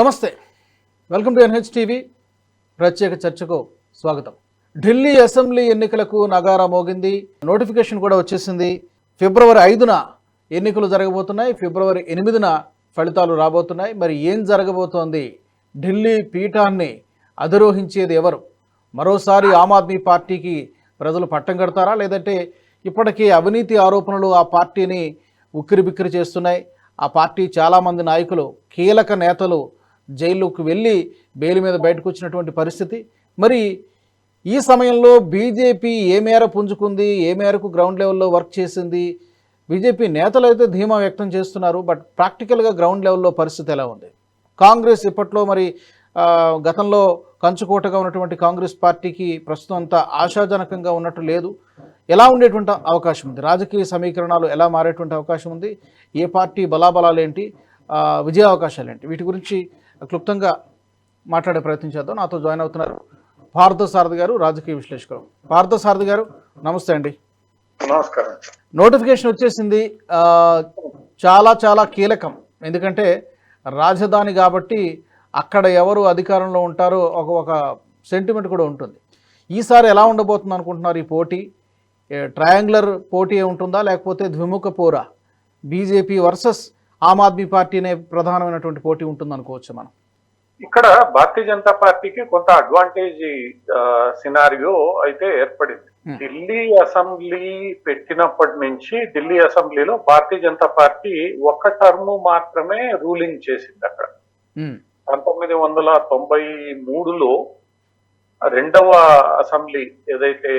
నమస్తే. Welcome to NH TV. ప్రత్యేక చర్చకు స్వాగతం. ఢిల్లీ అసెంబ్లీ ఎన్నికలకు నగారా మోగింది. నోటిఫికేషన్ కూడా వచ్చేసింది. ఫిబ్రవరి ఐదున ఎన్నికలు జరగబోతున్నాయి. ఫిబ్రవరి ఎనిమిదిన ఫలితాలు రాబోతున్నాయి. మరి ఏం జరగబోతోంది? ఢిల్లీ పీఠాన్ని అధిరోహించేది ఎవరు? మరోసారి ఆమ్ ఆద్మీ పార్టీకి ప్రజలు పట్టం కడతారా? లేదంటే ఇప్పటికీ అవినీతి ఆరోపణలు ఆ పార్టీని ఉక్కిరిబిక్కిరి చేస్తున్నాయి. ఆ పార్టీ చాలామంది నాయకులు కీలక నేతలు జైల్లోకి వెళ్ళి బెయిల్ మీద బయటకు వచ్చినటువంటి పరిస్థితి. మరి ఈ సమయంలో బీజేపీ ఏ మేర పుంజుకుంది ఏ మేరకు గ్రౌండ్ లెవెల్లో వర్క్ చేసింది? బీజేపీ నేతలు అయితే ధీమా వ్యక్తం చేస్తున్నారు బట్ ప్రాక్టికల్గా గ్రౌండ్ లెవెల్లో పరిస్థితి ఎలా ఉంది? కాంగ్రెస్ ఇప్పట్లో మరి గతంలో కంచుకోటగా ఉన్నటువంటి కాంగ్రెస్ పార్టీకి ప్రస్తుతం అంత ఆశాజనకంగా ఉన్నట్టు లేదు. ఎలా ఉండేటువంటి అవకాశం ఉంది? రాజకీయ సమీకరణాలు ఎలా మారేటువంటి అవకాశం ఉంది? ఏ పార్టీ బలాబలాలు ఏంటి విజయ అవకాశాలు ఏంటి వీటి గురించి క్లుప్తంగా మాట్లాడే ప్రయత్నం చేద్దాం. నాతో జాయిన్ అవుతున్నారు పార్థ సారథి గారు రాజకీయ విశ్లేషకులు. పార్థ సారథి గారు నమస్తే అండి. నమస్కారం. నోటిఫికేషన్ వచ్చేసింది చాలా చాలా కీలకం. ఎందుకంటే రాజధాని కాబట్టి అక్కడ ఎవరు అధికారంలో ఉంటారో ఒక ఒక సెంటిమెంట్ కూడా ఉంటుంది. ఈసారి ఎలా ఉండబోతుంది అనుకుంటున్నారు ఈ పోటీ? ట్రయాంగులర్ పోటీ ఉంటుందా లేకపోతే ద్విముఖ పోరా? BJP versus Aam Aadmi Party అనే ప్రధానమైనటువంటి పోటీ ఉంటుంది అనుకోవచ్చు మనం. ఇక్కడ భారతీయ జనతా పార్టీకి కొంత అడ్వాంటేజ్ సినారియో అయితే ఏర్పడింది. Hmm. ఢిల్లీ అసెంబ్లీ పెట్టినప్పటి నుంచి ఢిల్లీ అసెంబ్లీలో భారతీయ జనతా పార్టీ ఒక్క టర్మ్ మాత్రమే రూలింగ్ చేసింది అక్కడ. ఉమ్, పంతొమ్మిది వందల తొంభై మూడులో రెండవ అసెంబ్లీ ఏదైతే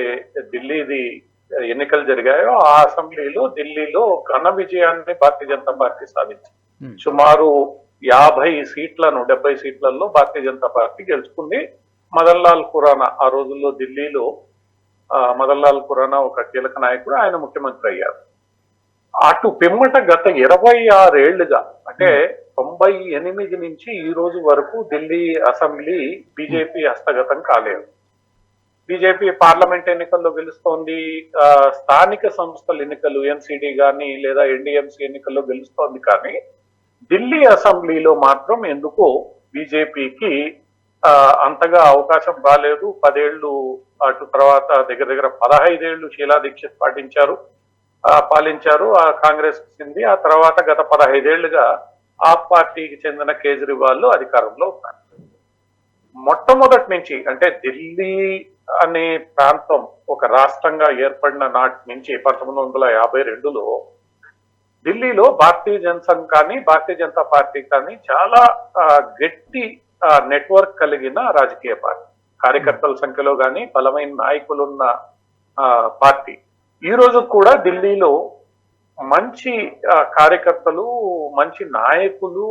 ఢిల్లీది ఎన్నికలు జరిగాయో ఆ అసెంబ్లీలో ఢిల్లీలో ఘన విజయాన్ని భారతీయ జనతా పార్టీ సాధించింది. ఉమ్, సుమారు యాభై సీట్లను డెబ్బై సీట్లలో భారతీయ జనతా పార్టీ గెలుచుకుంది. మదన్ లాల్ ఖురానా ఆ రోజుల్లో ఢిల్లీలో ఆ, మదన్ లాల్ ఖురానా ఒక కీలక నాయకుడు ఆయన ముఖ్యమంత్రి అయ్యారు. అటు పిమ్మట గత ఇరవై ఆరేళ్ళుగా అంటే తొంభై ఎనిమిది నుంచి ఈ రోజు వరకు ఢిల్లీ అసెంబ్లీ బీజేపీ హస్తగతం కాలేదు. బీజేపీ పార్లమెంట్ ఎన్నికల్లో గెలుస్తోంది స్థానిక సంస్థల ఎన్నికలు ఎన్సిడి కానీ లేదా ఎన్డీఎంసీ ఎన్నికల్లో గెలుస్తోంది కానీ ఢిల్లీ అసెంబ్లీలో మాత్రం ఎందుకు బీజేపీకి అంతగా అవకాశం రాలేదు. పదేళ్ళు అటు తర్వాత దగ్గర దగ్గర పదహైదేళ్ళు షీలా దీక్షిత్ పాటించారు పాలించారు ఆ కాంగ్రెస్ వచ్చింది. ఆ తర్వాత గత పదహైదేళ్ళుగా ఆ పార్టీకి చెందిన కేజ్రీవాల్ అధికారంలో ఉన్నారు. మొట్టమొదటి నుంచి అంటే ఢిల్లీ అనే ప్రాంతం ఒక రాష్ట్రంగా ఏర్పడిన నాటి నుంచి పంతొమ్మిది వందల యాభై రెండులో ఢిల్లీలో భారతీయ జనసంఘ్ కానీ భారతీయ జనతా పార్టీ కానీ చాలా గట్టి నెట్వర్క్ కలిగిన రాజకీయ పార్టీ. కార్యకర్తల సంఖ్యలో కానీ బలమైన నాయకులున్న పార్టీ. ఈ రోజు కూడా ఢిల్లీలో మంచి కార్యకర్తలు మంచి నాయకులు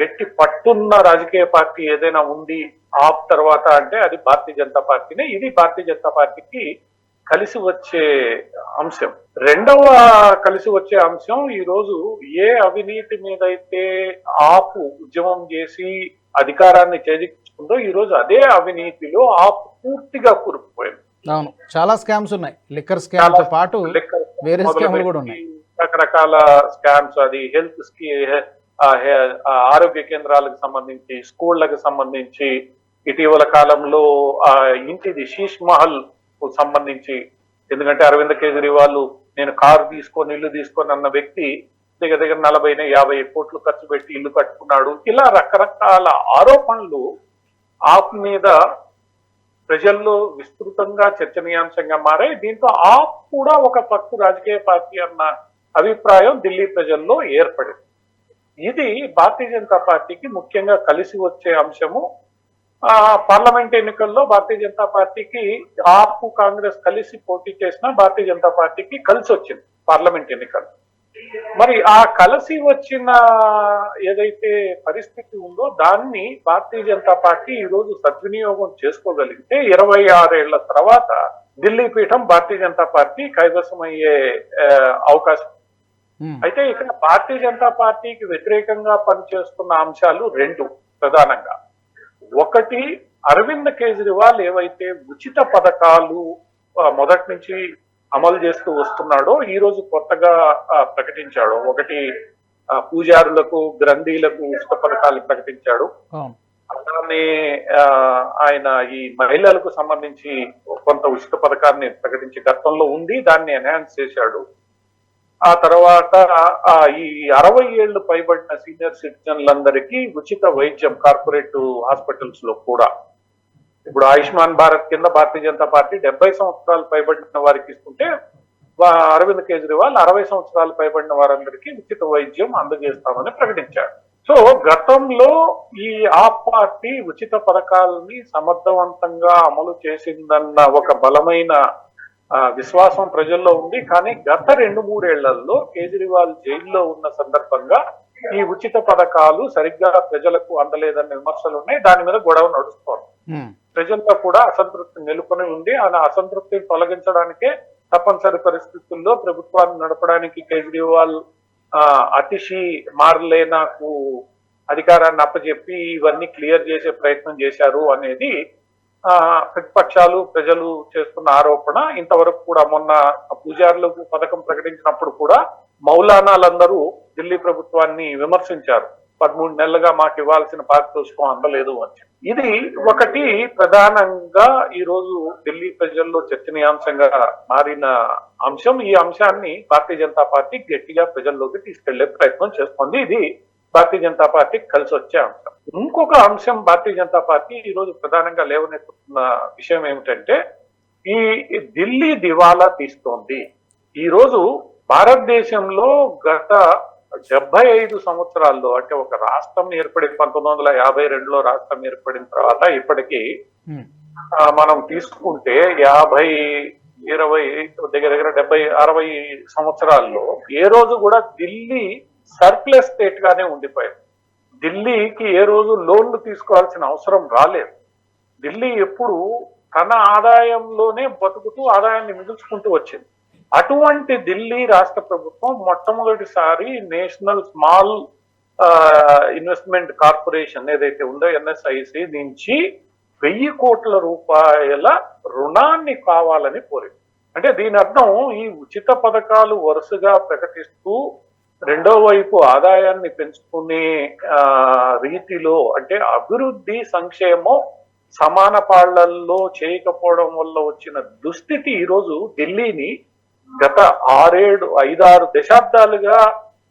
గట్టి పట్టున్న రాజకీయ పార్టీ ఏదైనా ఉంది ఆప్ తర్వాత అంటే అది భారతీయ జనతా పార్టీనే. ఇది భారతీయ జనతా పార్టీకి కలిసి వచ్చే అంశం. రెండవ కలిసి వచ్చే అంశం ఈ రోజు ఏ అవినీతి మీద అయితే ఆపు ఉద్యమం చేసి అధికారాన్ని చేజిక్కుందో ఈ రోజు అదే అవినీతిలో ఆపు పూర్తిగా కూరుకుపోయింది. అవును. చాలా స్కామ్స్ ఉన్నాయి. లిక్కర్ స్కామ్తో పాటు లెక్క వేరే స్కామ్లు కూడా ఉన్నాయి. రకరకాల స్కామ్స్ అది హెల్త్కి ఆ, హె- ఆ, ఆరోగ్య కేంద్రాలకు సంబంధించి స్కూళ్ళకు సంబంధించి ఇటీవల కాలంలో ఆ ఇంటిది శీష్ మహల్కు సంబంధించి ఎందుకంటే అరవింద్ కేజ్రీవాల్ నేను కారు తీసుకొని ఇల్లు తీసుకొని అన్న వ్యక్తి దగ్గర దగ్గర నలభై యాభై కోట్లు ఖర్చు పెట్టి ఇల్లు కట్టుకున్నాడు. ఇలా రకరకాల ఆరోపణలు ఆప్ మీద ప్రజల్లో విస్తృతంగా చర్చనీయాంశంగా మారాయి. దీంతో ఆప్ కూడా ఒక పక్కు రాజకీయ పార్టీ అన్న అభిప్రాయం ఢిల్లీ ప్రజల్లో ఏర్పడింది. ఇది భారతీయ జనతా పార్టీకి ముఖ్యంగా కలిసి వచ్చే అంశము. ఆ పార్లమెంట్ ఎన్నికల్లో భారతీయ జనతా పార్టీకి ఆప్ కాంగ్రెస్ కలిసి పోటీ చేసిన భారతీయ జనతా పార్టీకి కలిసి వచ్చింది పార్లమెంట్ ఎన్నికలు. మరి ఆ కలిసి వచ్చిన ఏదైతే పరిస్థితి ఉందో దాన్ని భారతీయ జనతా పార్టీ ఈ రోజు సద్వినియోగం చేసుకోగలిగితే ఇరవై ఆరేళ్ళ తర్వాత ఢిల్లీ పీఠం భారతీయ జనతా పార్టీ కైవసం అయ్యే అవకాశం అయితే ఇక్కడ భారతీయ జనతా పార్టీకి వ్యతిరేకంగా పనిచేస్తున్న అంశాలు రెండు ప్రధానంగా. ఒకటి అరవింద్ కేజ్రీవాల్ ఏవైతే ఉచిత పథకాలు మొదటి నుంచి అమలు చేస్తూ వస్తున్నాడో ఈ రోజు కొత్తగా ప్రకటించాడో. ఒకటి పూజారులకు గ్రంథీలకు ఉచిత పథకాలు ప్రకటించాడు. అలానే ఆయన ఈ మహిళలకు సంబంధించి కొంత ఉచిత పథకాన్ని ప్రకటించి గతంలో ఉంది దాన్ని ఎన్హాన్స్ చేశాడు. ఆ తర్వాత ఆ, ఈ అరవై ఏళ్ళు పైబడిన సీనియర్ సిటిజన్లందరికీ ఉచిత వైద్యం కార్పొరేట్ హాస్పిటల్స్లో కూడా. ఇప్పుడు ఆయుష్మాన్ భారత్ కింద భారతీయ జనతా పార్టీ డెబ్బై సంవత్సరాలు పైబడిన వారికి ఇస్తుంటే అరవింద్ కేజ్రీవాల్ అరవై సంవత్సరాలు పైబడిన వారందరికీ ఉచిత వైద్యం అందజేస్తామని ప్రకటించారు. సో గతంలో ఈ ఆ పార్టీ ఉచిత పథకాలని సమర్థవంతంగా అమలు చేసిందన్న ఒక బలమైన విశ్వాసం ప్రజల్లో ఉంది. కానీ గత రెండు మూడేళ్ళలో కేజ్రీవాల్ జైల్లో ఉన్న సందర్భంగా ఈ ఉచిత పథకాలు సరిగ్గా ప్రజలకు అందలేదన్న విమర్శలు ఉన్నాయి. దాని మీద గొడవ నడుస్తోంది. ప్రజల్లో కూడా అసంతృప్తి నెలకొని ఉంది. ఆ అసంతృప్తిని తొలగించడానికే తప్పనిసరి పరిస్థితుల్లో ప్రభుత్వాన్ని నడపడానికి కేజ్రీవాల్ ఆ, అతిశి మారలే నాకు అధికారాన్ని అప్పచెప్పి ఇవన్నీ క్లియర్ చేసే ప్రయత్నం చేశారు అనేది ప్రతిపక్షాలు ప్రజలు చేస్తున్న ఆరోపణ ఇంతవరకు కూడా మొన్న పూజారులకు పథకం ప్రకటించినప్పుడు కూడా మౌలానాలందరూ ఢిల్లీ ప్రభుత్వాన్ని విమర్శించారు. పదమూడు నెలలుగా మాకు ఇవ్వాల్సిన పారితోషికం అందలేదు అని ఇది ఒకటి ప్రధానంగా ఈ రోజు ఢిల్లీ ప్రజల్లో చర్చనీయాంశంగా మారిన అంశం. ఈ అంశాన్ని భారతీయ జనతా పార్టీ గట్టిగా ప్రజల్లోకి తీసుకెళ్ళే ప్రయత్నం చేస్తోంది. ఇది భారతీయ జనతా పార్టీ కలిసి వచ్చే అంశం. ఇంకొక అంశం భారతీయ జనతా పార్టీ ఈ రోజు ప్రధానంగా లేవనెత్తుతున్న విషయం ఏమిటంటే ఈ ఢిల్లీ దివాలా తీస్తోంది. ఈ రోజు భారతదేశంలో గత డెబ్బై ఐదు సంవత్సరాల్లో అంటే ఒక రాష్ట్రం ఏర్పడి పంతొమ్మిది వందల యాభై రెండులో రాష్ట్రం ఏర్పడిన తర్వాత ఇప్పటికీ మనం తీసుకుంటే యాభై ఇరవై దగ్గర దగ్గర డెబ్బై అరవై సంవత్సరాల్లో ఏ రోజు కూడా ఢిల్లీ సర్ప్లస్ స్టేట్ గానే ఉండిపోయింది ఢిల్లీకి ఏ రోజు లోన్లు తీసుకోవాల్సిన అవసరం రాలేదు. ఢిల్లీ ఎప్పుడు తన ఆదాయంలోనే బతుకుతూ ఆదాయాన్ని మిగుల్చుకుంటూ వచ్చింది. అటువంటి ఢిల్లీ రాష్ట్ర ప్రభుత్వం మొట్టమొదటిసారి నేషనల్ స్మాల్ ఇన్వెస్ట్మెంట్ కార్పొరేషన్ ఏదైతే ఉందో ఎన్ఎస్ఐసి నుంచి వెయ్యి కోట్ల రూపాయల రుణాన్ని కావాలని కోరింది. అంటే దీని అర్థం ఈ ఉచిత పథకాలు వరుసగా ప్రకటిస్తూ రెండో వైపు ఆదాయాన్ని పెంచుకునే ఆ, రీతిలో అంటే అభివృద్ధి సంక్షేమం సమాన పాళ్ళల్లో చేయకపోవడం వల్ల వచ్చిన దుస్థితి ఈరోజు ఢిల్లీని గత ఆరేడు ఐదారు దశాబ్దాలుగా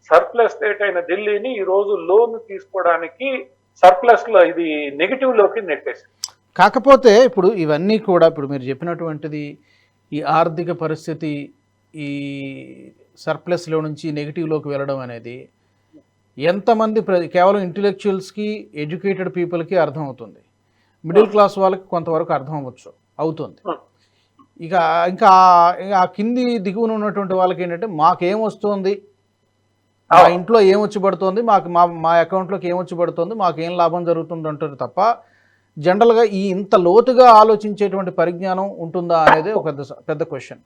సర్ప్లస్ స్టేట్ అయిన ఢిల్లీని ఈ రోజు లోన్ తీసుకోవడానికి సర్ప్లస్లో ఇది నెగిటివ్లోకి నెట్టేసింది. కాకపోతే ఇప్పుడు ఇవన్నీ కూడా ఇప్పుడు మీరు చెప్పినటువంటిది ఈ ఆర్థిక పరిస్థితి ఈ సర్ప్లస్లో నుంచి నెగిటివ్లోకి వెళ్ళడం అనేది ఎంతమంది ప్ర కేవలం ఇంటలెక్చువల్స్కి ఎడ్యుకేటెడ్ పీపుల్కి అర్థమవుతుంది మిడిల్ క్లాస్ వాళ్ళకి కొంతవరకు అర్థం అవ్వచ్చు అవుతుంది. ఇక ఇంకా ఆ కింది దిగువన ఉన్నటువంటి వాళ్ళకి ఏంటంటే మాకేం వస్తుంది? మా ఇంట్లో ఏం వచ్చి పడుతుంది? మాకు మా మా అకౌంట్లోకి ఏం వచ్చి పడుతుంది? మాకు ఏం లాభం జరుగుతుంది అంటారు తప్ప జనరల్గా ఈ ఇంత లోతుగా ఆలోచించేటువంటి పరిజ్ఞానం ఉంటుందా అనేది ఒక పెద్ద పెద్ద క్వశ్చన్.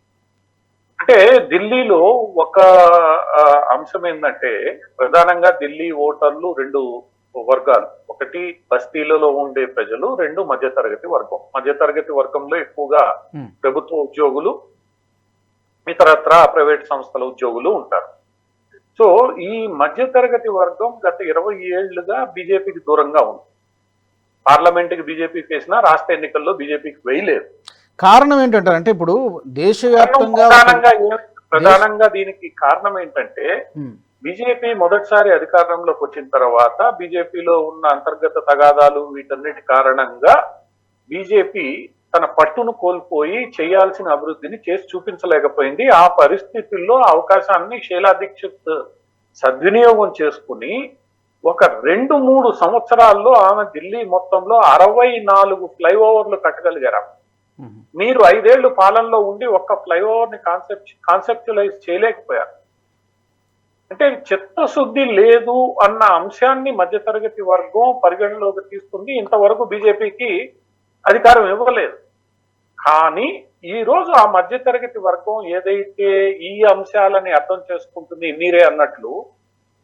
అంటే ఢిల్లీలో ఒక అంశం ఏంటంటే ప్రధానంగా ఢిల్లీ ఓటర్లు రెండు వర్గాలు. ఒకటి బస్తీలలో ఉండే ప్రజలు రెండు మధ్యతరగతి వర్గం. మధ్యతరగతి వర్గంలో ఎక్కువగా. ప్రభుత్వ ఉద్యోగులు ఇతరత్ర ప్రైవేట్ సంస్థల ఉద్యోగులు ఉంటారు. సో ఈ మధ్యతరగతి వర్గం గత ఇరవై ఏళ్ళుగా బీజేపీకి దూరంగా ఉంది. పార్లమెంట్కి బీజేపీకి వేసినా రాష్ట్ర ఎన్నికల్లో బీజేపీకి వేయలేదు. కారణం ఏంటంటారు అంటే ఇప్పుడు దేశవ్యాప్తంగా ప్రధానంగా దీనికి కారణం ఏంటంటే బీజేపీ మొదటిసారి అధికారంలోకి వచ్చిన తర్వాత బీజేపీలో ఉన్న అంతర్గత తగాదాలు వీటన్నిటి కారణంగా బీజేపీ తన పట్టును కోల్పోయి చేయాల్సిన అభివృద్ధిని చేసి చూపించలేకపోయింది. ఆ పరిస్థితుల్లో అవకాశాన్ని షీలా దీక్షిత్ సద్వినియోగం చేసుకుని ఒక రెండు మూడు సంవత్సరాల్లో ఆమె ఢిల్లీ మొత్తంలో అరవై నాలుగు ఫ్లైఓవర్లు కట్టగలిగారు మీరు ఐదేళ్ళు పాలనలో ఉండి ఒక్క ఫ్లైఓవర్ని కాన్సెప్ట్ కాన్సెప్చులైజ్ చేయలేకపోయారు. అంటే చిత్తశుద్ధి లేదు అన్న అంశాన్ని మధ్యతరగతి వర్గం పరిగణలోకి తీసుకుంది. ఇంతవరకు బీజేపీకి అధికారం ఇవ్వలేదు. కానీ ఈ రోజు ఆ మధ్యతరగతి వర్గం ఏదైతే ఈ అంశాలని అర్థం చేసుకుంటుంది మీరే అన్నట్లు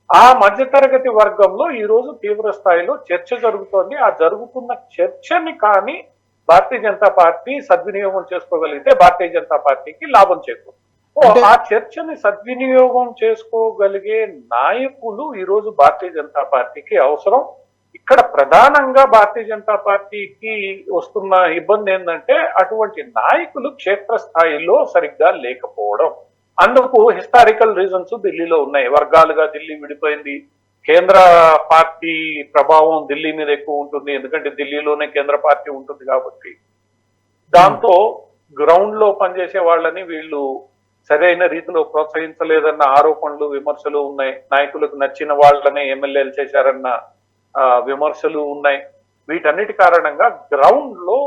ఆ మధ్యతరగతి వర్గంలో ఈ రోజు తీవ్ర స్థాయిలో చర్చ జరుగుతోంది. ఆ జరుగుతున్న చర్చని కానీ భారతీయ జనతా పార్టీ సద్వినియోగం చేసుకోగలిగితే భారతీయ జనతా పార్టీకి లాభం అంటే- ఆ చర్చని సద్వినియోగం చేసుకోగలిగే నాయకులు ఈ రోజు భారతీయ జనతా పార్టీకి అవసరం. ఇక్కడ ప్రధానంగా భారతీయ జనతా పార్టీకి వస్తున్న ఇబ్బంది ఏంటంటే అటువంటి నాయకులు క్షేత్రస్థాయిలో సరిగ్గా లేకపోవడం. అందుకు హిస్టారికల్ రీజన్స్ ఢిల్లీలో ఉన్నాయి. వర్గాలుగా ఢిల్లీ విడిపోయింది. కేంద్ర పార్టీ ప్రభావం ఢిల్లీ మీద ఎక్కువ ఉంటుంది. ఎందుకంటే ఢిల్లీలోనే కేంద్ర పార్టీ ఉంటుంది కాబట్టి. దాంతో గ్రౌండ్లో పనిచేసే వాళ్ళని వీళ్ళు సరైన రీతిలో ప్రోత్సహించలేదన్న ఆరోపణలు విమర్శలు ఉన్నాయి. నాయకులకు నచ్చిన వాళ్ళనే ఎమ్మెల్యేలు చేశారన్న విమర్శలు ఉన్నాయి. వీటన్నిటి కారణంగా గ్రౌండ్లో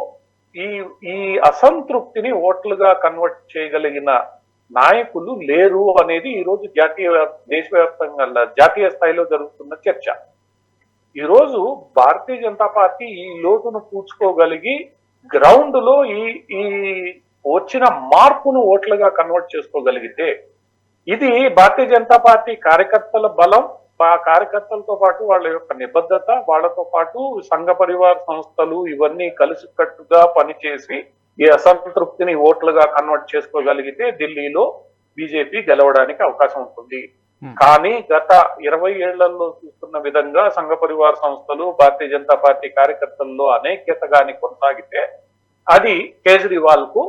ఈ ఈ అసంతృప్తిని ఓట్లుగా కన్వర్ట్ చేయగలిగిన నాయకులు లేరు అనేది ఈరోజు జాతీయ దేశవ్యాప్తంగా జాతీయ స్థాయిలో జరుగుతున్న చర్చ. ఈరోజు భారతీయ జనతా పార్టీ ఈ లోతును పూడ్చుకోగలిగి గ్రౌండ్లో ఈ ఈ వచ్చిన మార్పును ఓట్లుగా కన్వర్ట్ చేసుకోగలిగితే ఇది భారతీయ జనతా పార్టీ కార్యకర్తల బలం ఆ కార్యకర్తలతో పాటు వాళ్ళ యొక్క నిబద్ధత వాళ్ళతో పాటు సంఘ పరివార సంస్థలు ఇవన్నీ కలిసికట్టుగా పనిచేసి ఈ అసంతృప్తిని ఓట్లుగా కన్వర్ట్ చేసుకోగలిగితే ఢిల్లీలో బీజేపీ గెలవడానికి అవకాశం ఉంటుంది Hmm. కానీ గత ఇరవై ఏళ్ళలో చూస్తున్న విధంగా సంఘ పరివార సంస్థలు భారతీయ జనతా పార్టీ కార్యకర్తల్లో అనేక్యత గాని కొనసాగితే అది కేజ్రీవాల్కు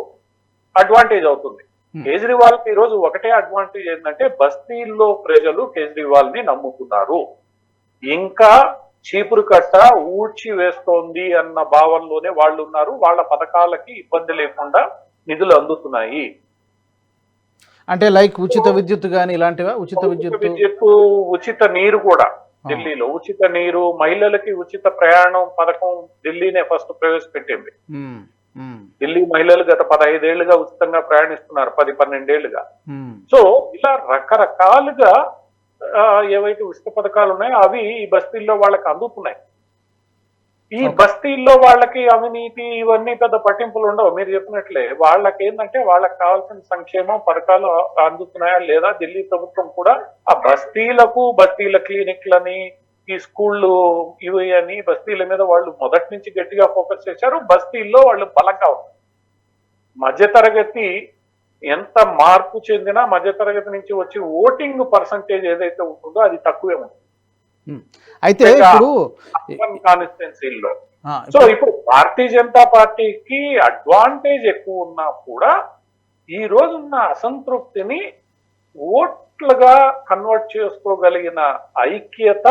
అడ్వాంటేజ్ అవుతుంది Hmm. కేజ్రీవాల్కి ఈరోజు ఒకటే అడ్వాంటేజ్ ఏంటంటే బస్తీల్లో ప్రజలు కేజ్రీవాల్ని నమ్ముతున్నారు ఇంకా చీపురు కట్ట ఊడ్చి వేస్తోంది అన్న భావనలోనే వాళ్ళు ఉన్నారు వాళ్ళ పథకాలకి ఇబ్బంది లేకుండా నిధులు అందుతున్నాయి. అంటే లైక్ ఉచిత విద్యుత్ కానీ ఇలాంటివా? ఉచిత విద్యుత్ విద్యుత్ ఉచిత నీరు కూడా ఢిల్లీలో. ఉచిత నీరు మహిళలకి ఉచిత ప్రయాణం పథకం ఢిల్లీనే ఫస్ట్ ప్రవేశపెట్టింది. ఢిల్లీ మహిళలు గత పదహైదేళ్ళుగా ఉచితంగా ప్రయాణిస్తున్నారు పది పన్నెండేళ్ళుగా. సో ఇలా రకరకాలుగా ఏవైతే ఉచిత పథకాలు ఉన్నాయో అవి ఈ బస్తీల్లో వాళ్ళకి అందుతున్నాయి. ఈ. బస్తీల్లో వాళ్ళకి అవినీతి ఇవన్నీ పెద్ద పట్టింపులు ఉండవు. మీరు చెప్పినట్లే వాళ్ళకి ఏంటంటే వాళ్ళకి కావాల్సిన సంక్షేమం పథకాలు అందుతున్నాయా లేదా ఢిల్లీ ప్రభుత్వం కూడా ఆ బస్తీలకు బస్తీల క్లినిక్లని ఈ స్కూళ్ళు ఇవి అని బస్తీల మీద వాళ్ళు మొదటి నుంచి గట్టిగా ఫోకస్ చేశారు. బస్తీల్లో వాళ్ళు బలంగా ఉన్నారు. మధ్యతరగతి ఎంత మార్పు చెందినా మధ్యతరగతి నుంచి వచ్చి ఓటింగ్ పర్సంటేజ్ ఏదైతే ఉంటుందో అది తక్కువే ఉంటుంది. అయితే ఇప్పుడు కాన్స్టిట్యున్సీల్లో. సో ఇప్పుడు భారతీయ జనతా పార్టీకి అడ్వాంటేజ్ ఎక్కువ ఉన్నా కూడా ఈ రోజున్న అసంతృప్తిని ఓట్లుగా కన్వర్ట్ చేసుకోగలిగిన ఐక్యత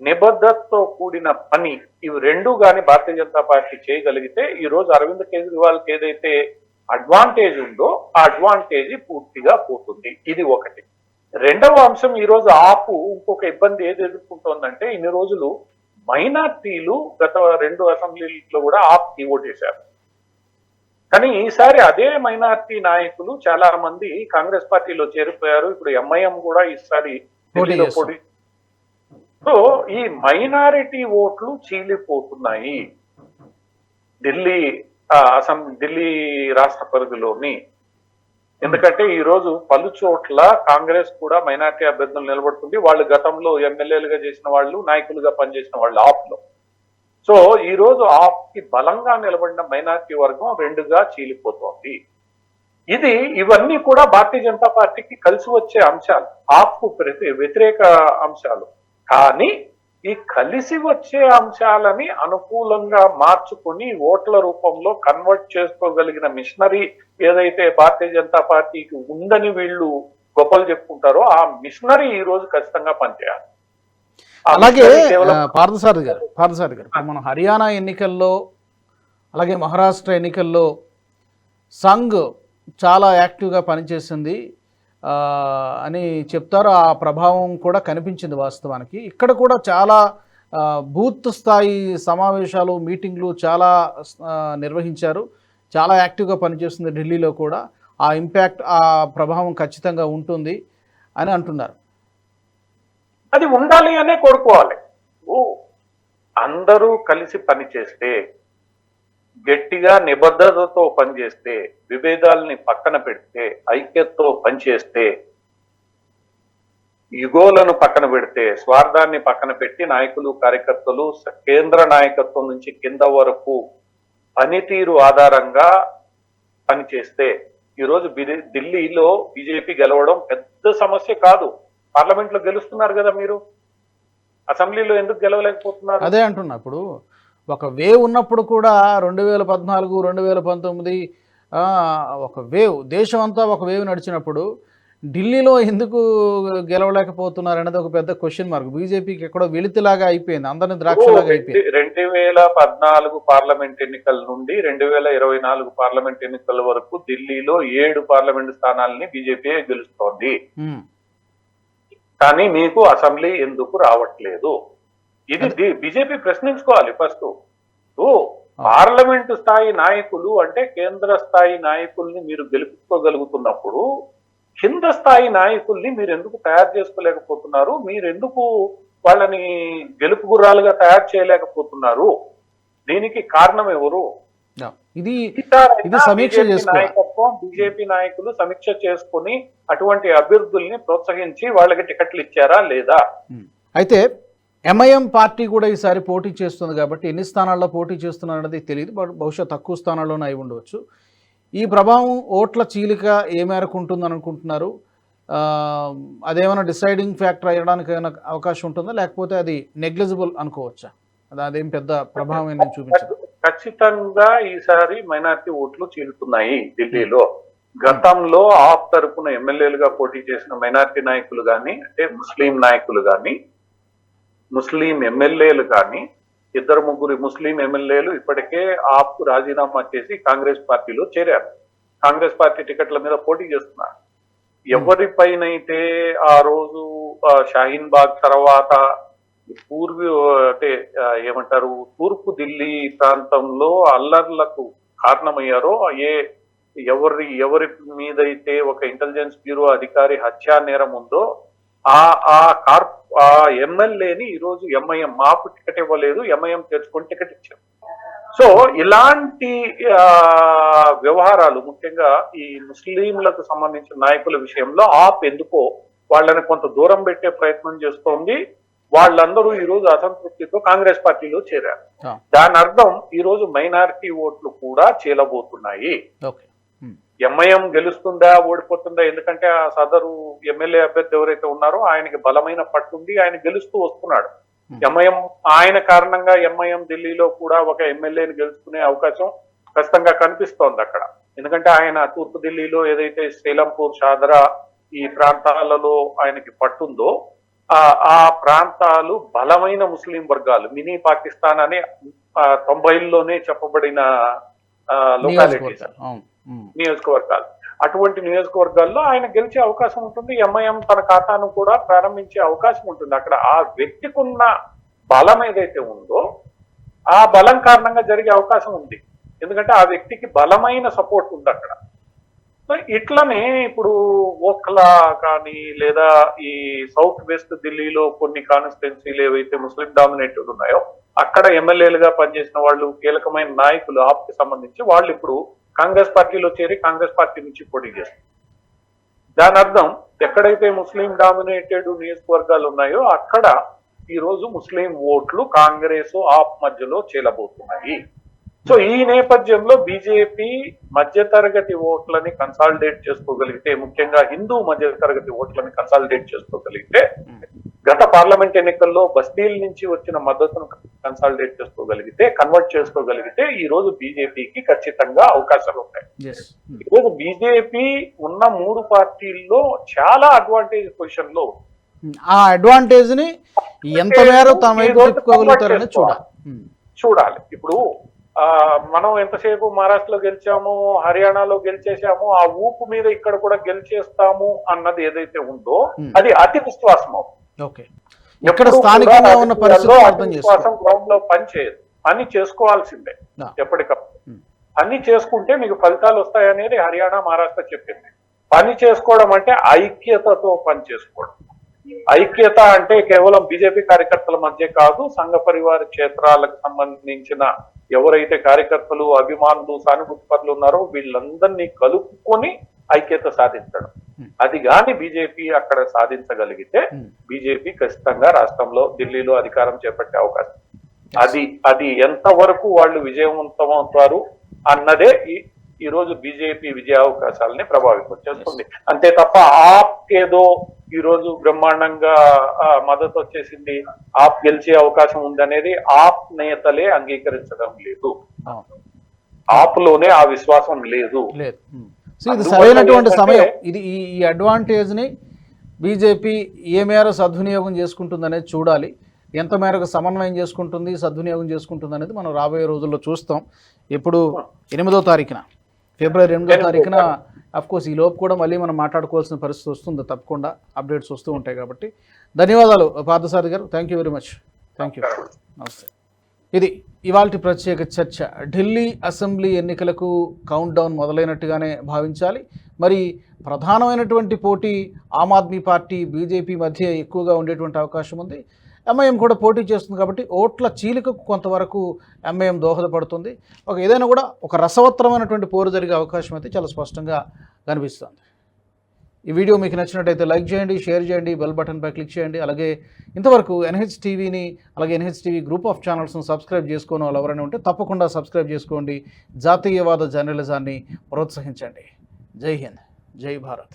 నిబద్ధతతో కూడిన పని ఇవి రెండు గాని భారతీయ జనతా పార్టీ చేయగలిగితే ఈ రోజు అరవింద్ కేజ్రీవాల్కి ఏదైతే అడ్వాంటేజ్ ఉందో ఆ అడ్వాంటేజ్ పూర్తిగా పోతుంది. ఇది ఒకటి. రెండవ అంశం ఈ రోజు ఆపు ఇంకొక ఇబ్బంది ఏది ఎదుర్కొంటోందంటే ఇన్ని రోజులు మైనార్టీలు గత రెండు అసెంబ్లీలో కూడా ఆప్కి ఓటేశారు కానీ ఈసారి అదే మైనార్టీ నాయకులు చాలా మంది కాంగ్రెస్ పార్టీలో చేరిపోయారు. ఇప్పుడు ఎంఐఎం కూడా ఈసారి సో ఈ మైనారిటీ ఓట్లు చీలిపోతున్నాయి. ఢిల్లీ అసం ఢిల్లీ రాష్ట్ర పరిధిలోని. ఎందుకంటే ఈ రోజు పలు చోట్ల కాంగ్రెస్ కూడా మైనార్టీ అభ్యర్థులు నిలబడుతుంది. వాళ్ళు గతంలో ఎమ్మెల్యేలుగా చేసిన వాళ్ళు నాయకులుగా పనిచేసిన వాళ్ళు ఆప్లో సో ఈ రోజు ఆప్కి బలంగా నిలబడిన మైనార్టీ వర్గం రెండుగా చీలిపోతోంది. ఇది ఇవన్నీ కూడా భారతీయ జనతా పార్టీకి కలిసి వచ్చే అంశాలు. ఆప్కు ప్రతి వ్యతిరేక అంశాలు. కానీ ఈ కలిసి వచ్చే అంశాలని అనుకూలంగా మార్చుకుని ఓట్ల రూపంలో కన్వర్ట్ చేసుకోగలిగిన మిషనరీ ఏదైతే భారతీయ జనతా పార్టీకి ఉందని వీళ్ళు గొప్పలు చెప్పుకుంటారో ఆ మిషనరీ ఈ రోజు ఖచ్చితంగా పనిచేయాలి. అలాగే పార్థసారథి గారు పార్థసారథి గారు మనం హర్యానా ఎన్నికల్లో అలాగే మహారాష్ట్ర ఎన్నికల్లో సంఘ్ చాలా యాక్టివ్గా పనిచేసింది. అని చెప్తారు. ఆ ప్రభావం కూడా కనిపించింది వాస్తవానికి. ఇక్కడ కూడా చాలా బూత్ స్థాయి సమావేశాలు మీటింగ్లు చాలా నిర్వహించారు. చాలా యాక్టివ్గా పనిచేస్తుంది ఢిల్లీలో కూడా. ఆ ఇంపాక్ట్ ఆ ప్రభావం ఖచ్చితంగా ఉంటుంది అని అంటున్నారు. అది ఉండాలి అనే కోరుకోవాలి. అందరూ కలిసి పనిచేస్తే గట్టిగా నిబద్ధతతో పనిచేస్తే విభేదాలని పక్కన పెడితే ఐక్యతతో పనిచేస్తే యుగోలను పక్కన పెడితే స్వార్థాన్ని పక్కన పెట్టి నాయకులు కార్యకర్తలు కేంద్ర నాయకత్వం నుంచి కింద వరకు పనితీరు ఆధారంగా పనిచేస్తే ఈ రోజు ఢిల్లీలో బీజేపీ గెలవడం పెద్ద సమస్య కాదు. పార్లమెంట్లో గెలుస్తున్నారు కదా మీరు? అసెంబ్లీలో ఎందుకు గెలవలేకపోతున్నారు? అదే అంటున్నా ఇప్పుడు ఒక వేవ్ ఉన్నప్పుడు కూడా రెండు వేల పద్నాలుగు రెండు వేల పంతొమ్మిది ఆ, ఒక వేవ్ దేశం అంతా ఒక వేవ్ నడిచినప్పుడు ఢిల్లీలో ఎందుకు గెలవలేకపోతున్నారు అనేది ఒక పెద్ద క్వశ్చన్ మార్క్ బీజేపీకి ఎక్కడో వెలితిలాగా అయిపోయింది అందరిని ద్రాక్షలాగా అయిపోయింది. రెండు- వేల పద్నాలుగు పార్లమెంట్ ఎన్నికల నుండి రెండు వేల ఇరవై నాలుగు పార్లమెంట్ ఎన్నికల వరకు ఢిల్లీలో ఏడు పార్లమెంట్ స్థానాలని బీజేపీ గెలుస్తోంది. కానీ మీకు అసెంబ్లీ ఎందుకు రావట్లేదు? ఇది బీజేపీ ప్రశ్నించుకోవాలి ఫస్ట్ ఓ పార్లమెంటు స్థాయి నాయకులు అంటే కేంద్ర స్థాయి నాయకుల్ని మీరు గెలుపుకోగలుగుతున్నప్పుడు కింద స్థాయి నాయకుల్ని మీరు ఎందుకు తయారు చేసుకోలేకపోతున్నారు మీరు ఎందుకు వాళ్ళని గెలుపు గుర్రాలుగా తయారు చేయలేకపోతున్నారు దీనికి కారణం ఎవరు. ఇది ఇది సమీక్ష. నాయకత్వం బీజేపీ నాయకులు సమీక్ష చేసుకుని అటువంటి అభ్యర్థుల్ని ప్రోత్సహించి వాళ్ళకి టికెట్లు ఇచ్చారా లేదా. అయితే ఎంఐఎం పార్టీ కూడా ఈసారి పోటీ చేస్తుంది కాబట్టి ఎన్ని స్థానాల్లో పోటీ చేస్తున్నారు అనేది తెలియదు. బట్ బహుశా తక్కువ స్థానాల్లోనే అయి ఉండవచ్చు. ఈ ప్రభావం ఓట్ల చీలిక ఏ మేరకు ఉంటుందని అనుకుంటున్నారు? ఆ, అదేమైనా డిసైడింగ్ ఫ్యాక్టర్ అయ్యడానికి ఏమైనా అవకాశం ఉంటుందా? లేకపోతే అది నెగ్లిజిబుల్ అనుకోవచ్చా? అది అదేం పెద్ద ప్రభావం ఏం చూపించదు ఖచ్చితంగా ఈసారి మైనార్టీ ఓట్లు చీలుతున్నాయి ఢిల్లీలో. గతంలో ఆప్ తరపున ఎమ్మెల్యేలుగా పోటీ చేసిన మైనార్టీ నాయకులు గాని అంటే ముస్లిం నాయకులు గాని ముస్లిం ఎమ్మెల్యేలు కానీ ఇద్దరు ముగ్గురు ముస్లిం ఎమ్మెల్యేలు ఇప్పటికే ఆప్ రాజీనామా చేసి కాంగ్రెస్ పార్టీలో చేరారు. కాంగ్రెస్ పార్టీ టికెట్ల మీద పోటీ చేస్తున్నారు. ఎవరిపైనైతే ఆ రోజు షాహీన్ బాగ్ తర్వాత పూర్వీ అంటే ఏమంటారు తూర్పు ఢిల్లీ ప్రాంతంలో అల్లర్లకు కారణమయ్యారో ఏ ఎవరి ఎవరి మీదైతే ఒక ఇంటెలిజెన్స్ బ్యూరో అధికారి హత్యా నేరం ఉందో ఆ ఆ కార్ ఆ ఎమ్మెల్యేని ఈ రోజు ఎంఐఎం మాకు టికెట్ ఇవ్వలేదు ఎంఐఎం తెచ్చుకొని టికెట్ ఇచ్చారు. సో ఇలాంటి వ్యవహారాలు ముఖ్యంగా ఈ ముస్లింలకు సంబంధించిన నాయకుల విషయంలో ఆప్ ఎందుకో వాళ్ళని కొంత దూరం పెట్టే ప్రయత్నం చేస్తోంది. వాళ్ళందరూ ఈ రోజు అసంతృప్తితో కాంగ్రెస్ పార్టీలో చేరారు. దాని అర్థం ఈ రోజు మైనారిటీ ఓట్లు కూడా చీలబోతున్నాయి. ఎంఐఎం గెలుస్తుందా ఓడిపోతుందా ఎందుకంటే ఆ సదరు ఎమ్మెల్యే అభ్యర్థి ఎవరైతే ఉన్నారో ఆయనకి బలమైన పట్టుంది ఆయన గెలుస్తూ వస్తున్నాడు. ఎంఐఎం ఆయన కారణంగా ఎంఐఎం ఢిల్లీలో కూడా ఒక ఎమ్మెల్యేని గెలుచుకునే అవకాశం ఖచ్చితంగా కనిపిస్తోంది అక్కడ. ఎందుకంటే ఆయన తూర్పు ఢిల్లీలో ఏదైతే శ్రీలంపూర్ షాదరా ఈ ప్రాంతాలలో ఆయనకి పట్టుందో ఆ ఆ ప్రాంతాలు బలమైన ముస్లిం వర్గాలు మినీ పాకిస్తాన్ అనే తొంభైల్లోనే చెప్పబడిన లొకాలిటీస్ Hmm. నియోజకవర్గాలు. అటువంటి నియోజకవర్గాల్లో ఆయన గెలిచే అవకాశం ఉంటుంది. ఎంఐఎం తన ఖాతాను కూడా ప్రారంభించే అవకాశం ఉంటుంది. అక్కడ ఆ వ్యక్తికి ఉన్న బలం ఏదైతే ఉందో ఆ బలం కారణంగా జరిగే అవకాశం ఉంది. ఎందుకంటే ఆ వ్యక్తికి బలమైన సపోర్ట్ ఉంది అక్కడ. సో ఇట్లనే ఇప్పుడు ఓఖ్లా కానీ లేదా ఈ సౌత్ వెస్ట్ ఢిల్లీలో కొన్ని కాన్స్టిట్యున్సీలు ఏవైతే ముస్లిం డామినేటెడ్ ఉన్నాయో అక్కడ ఎమ్మెల్యేలుగా పనిచేసిన వాళ్ళు కీలకమైన నాయకులు ఆప్కి సంబంధించి వాళ్ళు ఇప్పుడు కాంగ్రెస్ పార్టీలో చేరి కాంగ్రెస్ పార్టీ నుంచి పోటీ చేస్తారు. దాని అర్థం ఎక్కడైతే ముస్లిం డామినేటెడ్ నియోజకవర్గాలు ఉన్నాయో అక్కడ ఈ రోజు ముస్లిం ఓట్లు కాంగ్రెస్ ఆప్ మధ్యలో చేలబోతున్నాయి. సో ఈ నేపథ్యంలో బీజేపీ మధ్యతరగతి ఓట్లని కన్సాలిడేట్ చేసుకోగలిగితే ముఖ్యంగా హిందూ మధ్యతరగతి ఓట్లని కన్సాలిడేట్ చేసుకోగలిగితే గత పార్లమెంట్ ఎన్నికల్లో బస్తీల నుంచి వచ్చిన మద్దతును కన్సాలిడేట్ చేసుకోగలిగితే కన్వర్ట్ చేసుకోగలిగితే ఈ రోజు బీజేపీకి ఖచ్చితంగా అవకాశాలు ఉంటాయి. Yes, ఉమ్, ఈ రోజు బీజేపీ ఉన్న మూడు పార్టీల్లో చాలా అడ్వాంటేజ్ పొజిషన్లో. ఉమ్, ఆ అడ్వాంటేజ్ని ఎంత మేర తమ వైపు చూడాలి. ఉమ్, చూడాలి. ఇప్పుడు ఆ మనం ఎంతసేపు మహారాష్ట్రలో గెలిచాము హర్యానాలో గెలిచేసాము ఆ ఊపు మీద ఇక్కడ కూడా గెలిచేస్తాము అన్నది ఏదైతే ఉందో Hmm. అది అతి విశ్వాసం అవుతుంది. ఓకే ఇక్కడ స్థానికంగా ఉన్న పరిస్థితులు అర్థం గ్రౌండ్లో పని చేయదు. చేసుకోవాల్సిందే. ఎప్పటికప్పుడు. పని చేసుకుంటే మీకు ఫలితాలు వస్తాయనేది హర్యానా మహారాష్ట్ర చెప్పింది. పని చేసుకోవడం అంటే ఐక్యతతో పని చేసుకోవడం. ఐక్యత అంటే కేవలం బీజేపీ కార్యకర్తల మధ్య కాదు సంఘ పరివార క్షేత్రాలకు సంబంధించిన ఎవరైతే కార్యకర్తలు అభిమానులు సానుభూతి పరులు ఉన్నారో వీళ్ళందరినీ కలుపుకొని ఐక్యత సాధించడం. అది గాని బీజేపీ అక్కడ సాధించగలిగితే బీజేపీ ఖచ్చితంగా రాష్ట్రంలో ఢిల్లీలో అధికారం చేపట్టే అవకాశం. అది అది ఎంతవరకు వాళ్ళు విజయవంతం అవుతారు అన్నదే ఈ ఈ రోజు బీజేపీ విజయావకాశాలని ప్రభావితం చేస్తుంది అంతే తప్ప ఆప్ ఏదో ఈ రోజు బ్రహ్మాండంగా మద్దతు వచ్చేసింది ఆప్ గెలిచే అవకాశం ఉందనేది ఆప్ నేతలే అంగీకరించడం లేదు. ఆప్లోనే ఆ విశ్వాసం లేదు. ఇది సరైనటువంటి సమయం. ఇది ఈ ఈ అడ్వాంటేజ్ని బీజేపీ ఏ మేర సద్వినియోగం చేసుకుంటుంది అనేది చూడాలి. ఎంత మేరకు సమన్వయం చేసుకుంటుంది సద్వినియోగం చేసుకుంటుంది అనేది మనం రాబోయే రోజుల్లో చూస్తాం. ఇప్పుడు ఎనిమిదో తారీఖున ఫిబ్రవరి ఎనిమిదో తారీఖున కోర్స్ ఈ లోపు కూడా మళ్ళీ మనం మాట్లాడుకోవాల్సిన పరిస్థితి వస్తుంది. తప్పకుండా అప్డేట్స్ వస్తూ ఉంటాయి కాబట్టి. ధన్యవాదాలు పార్థసారథి గారు. Thank you very much thank you నమస్తే. ఇది ఇవాల్టి ప్రత్యేక చర్చ. ఢిల్లీ అసెంబ్లీ ఎన్నికలకు కౌంట్ డౌన్ మొదలైనట్టుగానే భావించాలి. మరి ప్రధానమైనటువంటి పోటీ ఆమ్ ఆద్మీ పార్టీ బీజేపీ మధ్య ఎక్కువగా ఉండేటువంటి అవకాశం ఉంది. ఎంఐఎం కూడా పోటీ చేస్తుంది కాబట్టి ఓట్ల చీలికకు కొంతవరకు ఎంఐఎం దోహదపడుతుంది. ఒక ఏదైనా కూడా ఒక రసవత్తరమైనటువంటి పోరు జరిగే అవకాశం అయితే చాలా స్పష్టంగా కనిపిస్తుంది. ఈ వీడియో మీకు నచ్చినట్టయితే లైక్ చేయండి షేర్ చేయండి బెల్ బటన్పై క్లిక్ చేయండి. అలాగే ఇంతవరకు ఎన్హెచ్ టీవీని అలాగే ఎన్హెచ్ టీవీ గ్రూప్ ఆఫ్ ఛానల్స్ను సబ్స్క్రైబ్ చేసుకోని వాళ్ళు ఎవరైనా ఉంటే తప్పకుండా సబ్స్క్రైబ్ చేసుకోండి. జాతీయవాద జర్నలిజాన్ని ప్రోత్సహించండి. జై హింద్. జై భారత్.